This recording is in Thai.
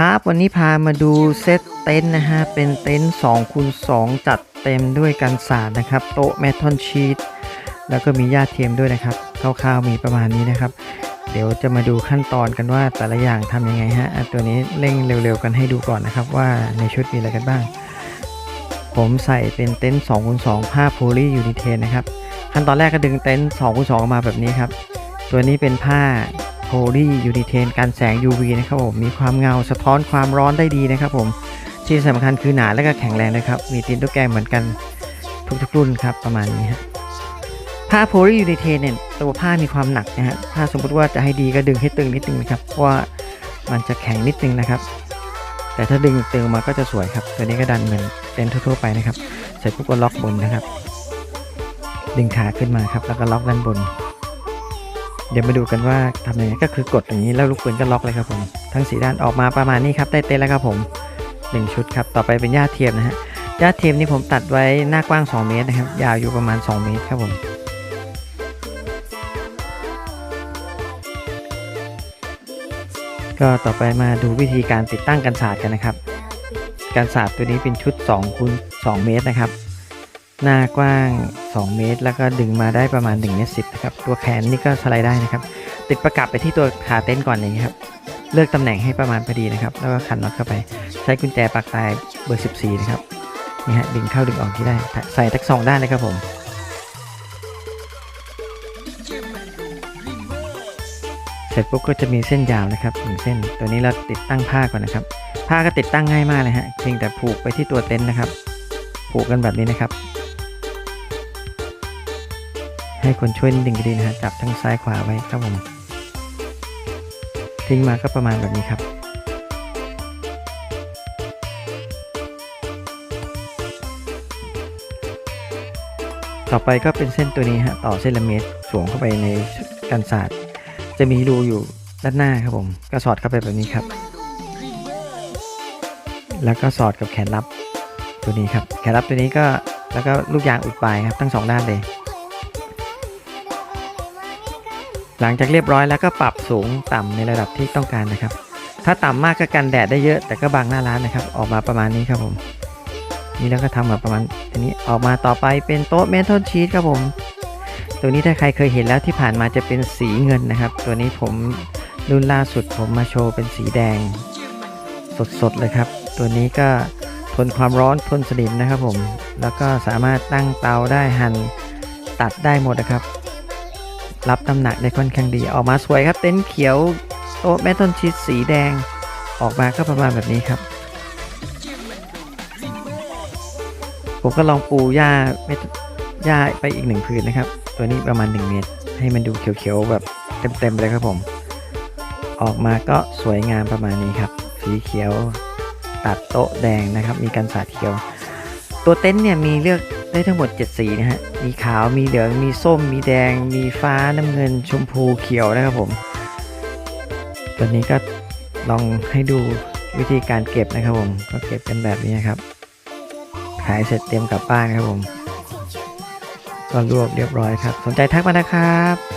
ครับวันนี้พามาดูเซตเต็นท์นะฮะ เป็นเต็นท์2คูณ2จัดเต็มด้วยกันศาสตร์นะครับ โต๊ะแมททอนชีตแล้วก็มีหญ้าเทียมด้วยนะครับคร่าวๆมีประมาณนี้นะครับ เดี๋ยวจะมาดูขั้นตอนกันว่าแต่ละอย่างทำยังไงฮะอะตัวนี้เร่งเร็วๆกันให้ดูก่อนนะครับว่าในชุดมีอะไรกันบ้าง ผมใส่เป็นเต็นท์2คูณ2ผ้าโพลียูนิเทนนะครับ ขั้นตอนแรกก็ดึงเต็นท์2คูณ2ออกมาแบบนี้ครับ ตัวนี้เป็นผ้า โพลียูนิเทนกันแสง UV นะครับผม มีความเงาสะท้อนความร้อนได้ดีนะครับผม ที่สำคัญคือหนาและก็แข็งแรงนะครับ มีตีนตุ๊กแกเหมือนกันทุกๆรุ่นครับประมาณนี้ฮะผ้าโพลียูนิเทนเนี่ยตัวผ้ามีความหนักนะฮะถ้าสมมติว่าจะให้ดีก็ดึงให้ตึงนิดนึงนะครับ เพราะว่ามันจะแข็งนิดนึงนะครับ แต่ถ้าดึงตึงมาก็จะสวยครับ ตัวนี้ก็ดันเหมือนเต็นท์ทั่วๆไปนะครับเสร็จปุ๊บก็ล็อกบนนะครับ ดึงขาขึ้นมาครับ แล้วก็ล็อกด้านบน เดี๋ยวมาดูกันว่าทำยังไงก็คือกดอย่างนี้แล้วลูกปืนก็ล็อกเลยครับผมทั้งสีด้านออกมาประมาณนี้ครับได้เต็นแล้วครับผมหนึ่งชุดครับต่อไปเป็นหญ้าเทียมนะฮะหญ้าเทียมนี่ผมตัดไว้หน้ากว้าง 2 เมตรนะครับยาวอยู่ประมาณ 2 เมตรครับผมก็ต่อไปมาดูวิธีการติดตั้งกันศาสตร์กันนะครับกันศาสตร์ตัวนี้เป็นชุด2คูณ2เมตรนะครับ หน้ากว้าง 2 เมตร แล้วก็ดึงมาได้ประมาณ1เมตรสินะครับ ตัวแขนนี่ก็สไลด์ได้นะครับ ติดประกับไปที่ตัวขาเต็นก่อนอย่างนี้ครับ เลือกตำแหน่งให้ประมาณพอดีนะครับ แล้วก็ขันน็อตเข้าไป ใช้กุญแจปากตายเบอร์ 14 นะครับ นี่ฮะดึงเข้าดึงออกที่ได้ ใส่ทั้งสองด้านเลยครับผมเสร็จปุ๊บก็จะมีเส้นยาวนะครับหนึ่งเส้น ตัวนี้เราติดตั้งผ้าก่อนนะครับ ผ้าก็ติดตั้งง่ายมากเลยฮะเพียงแต่ผูกไปที่ตัวเต็นท์นะครับ ผูกกันแบบนี้นะครับ ให้คนช่วยนิดนึงก็ดีนะฮะจับทั้งซ้ายขวาไว้ครับผมทิ้งมาก็ประมาณแบบนี้ครับ ต่อไปก็เป็นเส้นตัวนี้ฮะต่อเส้นละเมตรสวมเข้าไปในกันศาสตร์ จะมีรูอยู่ด้านหน้าครับผม ก็สอดเข้าไปแบบนี้ครับ แล้วก็สอดกับแขนรับตัวนี้ครับ แขนรับตัวนี้ก็แล้วก็ลูกยางอุดปลายครับทั้งสองด้านเลย หลังจากเรียบร้อยแล้วก็ปรับสูงต่ำในระดับที่ต้องการนะครับ ถ้าต่ำมากก็กันแดดได้เยอะ แต่ก็บังหน้าร้านนะครับ ออกมาประมาณนี้ครับผม นี่แล้วก็ทำมาประมาณอันนี้ออกมาต่อไปเป็นโต๊ะเมทัลชีตครับผม ตัวนี้ถ้าใครเคยเห็นแล้วที่ผ่านมาจะเป็นสีเงินนะครับ ตัวนี้ผมรุ่นล่าสุดผมมาโชว์เป็นสีแดง สดๆเลยครับ ตัวนี้ก็ทนความร้อนทนสนิมนะครับผม แล้วก็สามารถตั้งเตาได้หั่นตัดได้หมดนะครับ รับน้ำหนักได้ค่อนข้างดี ออกมาสวยครับ เต็นท์เขียวโต๊ะแมททอนชีสสีแดง ออกมาก็ประมาณแบบนี้ครับ ผมก็ลองปูหญ้าเม็ดหญ้าไปอีกหนึ่งพื้นนะครับ ตัวนี้ประมาณ 1 เมตร ให้มันดูเขียวๆแบบเต็มๆเลยครับผม ออกมาก็สวยงามประมาณนี้ครับ สีเขียวตัดโต๊ะแดงนะครับ มีกันสาดเขียว ตัวเต็นท์เนี่ยมีเลือก ได้ทั้งหมด 7 สีนะฮะ มีขาว มีเหลือง มีส้ม มีแดง มีฟ้า น้ำเงิน ชมพู เขียวนะครับผม ตัวนี้ก็ลองให้ดูวิธีการเก็บนะครับผม ก็เก็บเป็นแบบนี้ครับ ขายเสร็จเตรียมกลับบ้านครับผม ก็รวบเรียบร้อยครับ สนใจทักมานะครับ